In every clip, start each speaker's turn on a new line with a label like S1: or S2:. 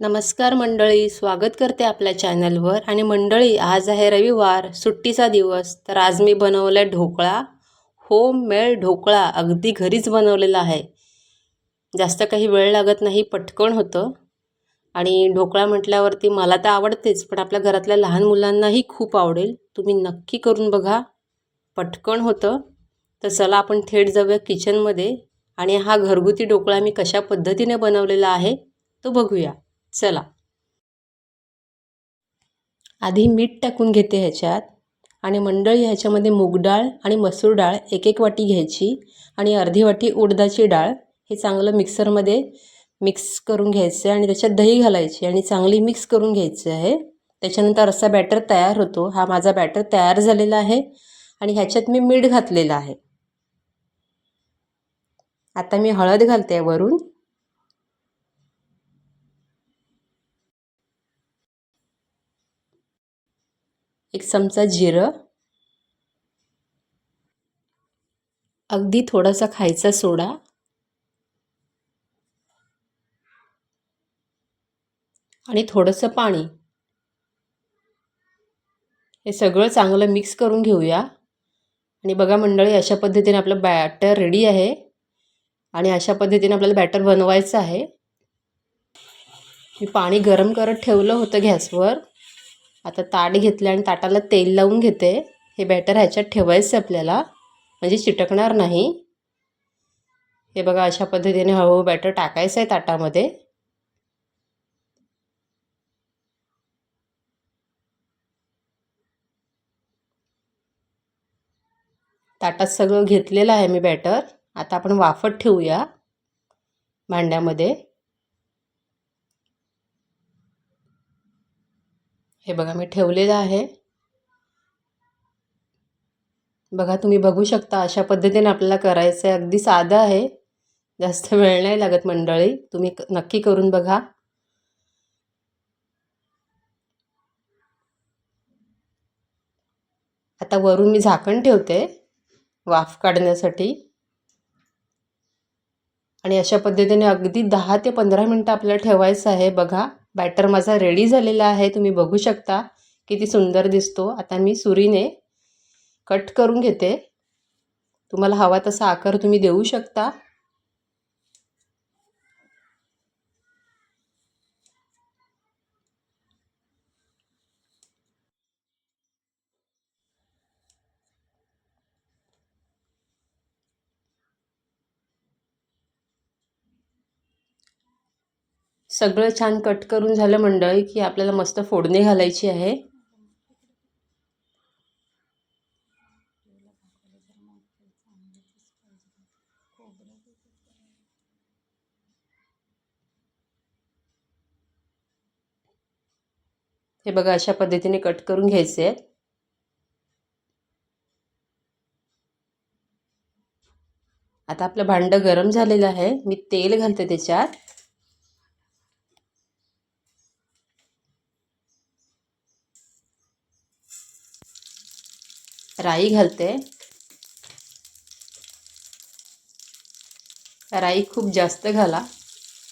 S1: नमस्कार मंडळी स्वागत करते आपल्या चॅनलवर. आणि मंडळी आज आहे रविवार सुट्टीचा दिवस तर आज मी बनवला आहे ढोकळा. होम मेळ ढोकळा अगदी घरीच बनवलेला आहे. जास्त काही वेळ लागत नाही पटकन होतं. आणि ढोकळा म्हटल्यावरती मला तर आवडतेच पण आपल्या घरातल्या लहान मुलांनाही खूप आवडेल. तुम्ही नक्की करून बघा. पटकन होतं. तर चला आपण थेट जाऊया किचनमध्ये. आणि हा घरगुती ढोकळा मी कशा पद्धतीने बनवलेला आहे तो बघूया. चला. आधी मीठ टाकून घेते ह्याच्यात आणि मंडळी ह्याच्यामध्ये मूग डाळ आणि मसूर डाळ एक एक वाटी घ्यायची आणि अर्धी वाटी उडदाची डाळ हे चांगलं मिक्सरमध्ये मिक्स करून घ्यायचं आहे आणि त्याच्यात दही घालायची आणि चांगली मिक्स करून घ्यायची आहे. त्याच्यानंतर असा बॅटर तयार होतो. हा माझा बॅटर तयार झालेला आहे आणि ह्याच्यात मी मीठ घातलेलं आहे. आता मी हळद घालते वरून. एक चमचा जिरं. अगदी थोडासा खायचा सोडा. आणि थोडंसं पाणी. हे सगळं चांगलं मिक्स करून घेऊया. आणि बघा मंडळी अशा पद्धतीने आपलं बॅटर रेडी आहे. आणि अशा पद्धतीने आपल्याला बॅटर बनवायचं आहे. मी पाणी गरम करत ठेवलं होतं गॅसवर. आता ताट घेतलं आणि ताटाला तेल लावून घेते. हे बॅटर ह्याच्यात ठेवायचं आपल्याला. म्हणजे चिटकणार नाही. हे बघा अशा पद्धतीने हळूहळू बॅटर टाकायचं आहे ताटामध्ये. ताटात सगळं घेतलेलं आहे मी बॅटर आता आपण वाफत ठेवूया भांड्यामध्ये. हे बघा मी ठेवलेलं आहे. बघा तुम्ही बघू शकता अशा पद्धतीने आपल्याला करायचं आहे. अगदी साधं आहे. जास्त वेळ नाही लागत मंडळी. तुम्ही नक्की करून बघा. आता वरून मी झाकण ठेवते वाफ काढण्यासाठी. आणि अशा पद्धतीने अगदी दहा ते पंधरा मिनटं आपल्याला ठेवायचं आहे बघा. बॅटर माझा रेडी झालेला आहे. तुम्ही बघू शकता किती सुंदर दिसतो. आता मी सुरीने कट करून घेते. तुम्हाला हवा तसा आकार तुम्ही देऊ शकता. सगळं छान कट करून झालं मंडळी की आपल्याला मस्त फोडणी घालायची आहे. हे बघा अशा पद्धतीने कट करून घ्यायचे आहेत. आता आपलं भांडं गरम झालेलं आहे. मी तेल घालते त्याच्यात. राई घालते. राई खूप जास्त घाला.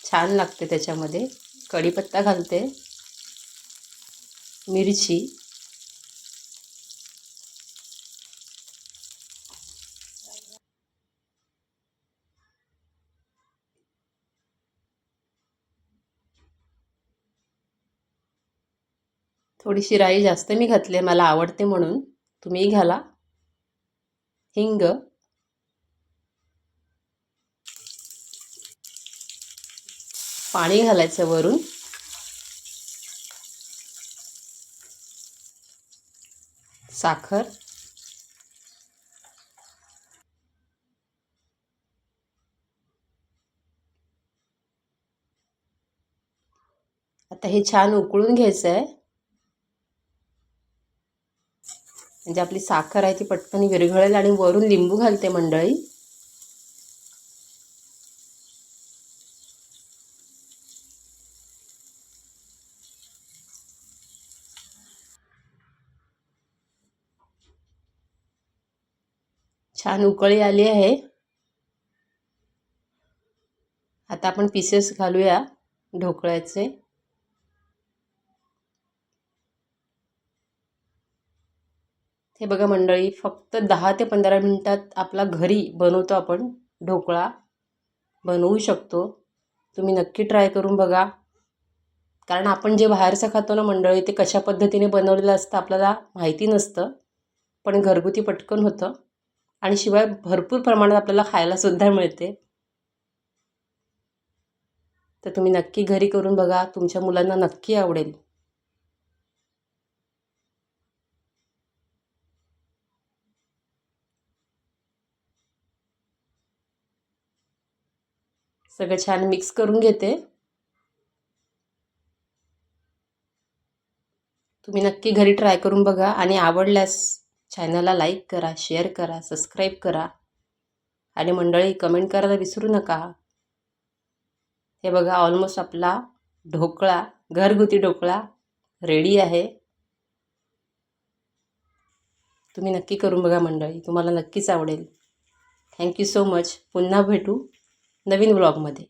S1: छान लागते त्याच्यामध्ये. कढीपत्ता घालते. मिरची. थोडीशी राई जास्त मी घातली मला आवडते म्हणून. तुम्ही घाला. हिंग. पाणी घालायचं वरून. साखर. आता हे छान उकळून घ्यायचं आहे म्हणजे आपली साखर आहे ती पटकन विरघळेल आणि वरून लिंबू घालते मंडळी. छान उकळी आली आहे. आता आपण पीसेस घालूया ढोकळ्याचे. हे बघा मंडळी फक्त दहा ते पंधरा मिनटात आपला घरी बनवतो आपण. ढोकळा बनवू शकतो. तुम्ही नक्की ट्राय करून बघा. कारण आपण जे बाहेरचं खातो ना मंडळी ते कशा पद्धतीने बनवलेलं असतं आपल्याला माहिती नसतं. पण घरगुती पटकन होतं. आणि शिवाय भरपूर प्रमाणात आपल्याला खायलासुद्धा मिळते. तर तुम्ही नक्की घरी करून बघा. तुमच्या मुलांना नक्की आवडेल. सगळं छान मिक्स करून घेते. तुम्ही नक्की घरी ट्राय करून बघा आणि आवडल्यास चॅनलला लाईक करा शेअर करा सबस्क्राईब करा. आणि मंडळी कमेंट करायला विसरू नका. हे बघा ऑलमोस्ट आपला ढोकळा घरगुती ढोकळा रेडी आहे. तुम्ही नक्की करून बघा मंडळी तुम्हाला नक्कीच आवडेल. थँक्यू सो मच पुन्हा भेटू. नवीन ब्लॉगमध्ये.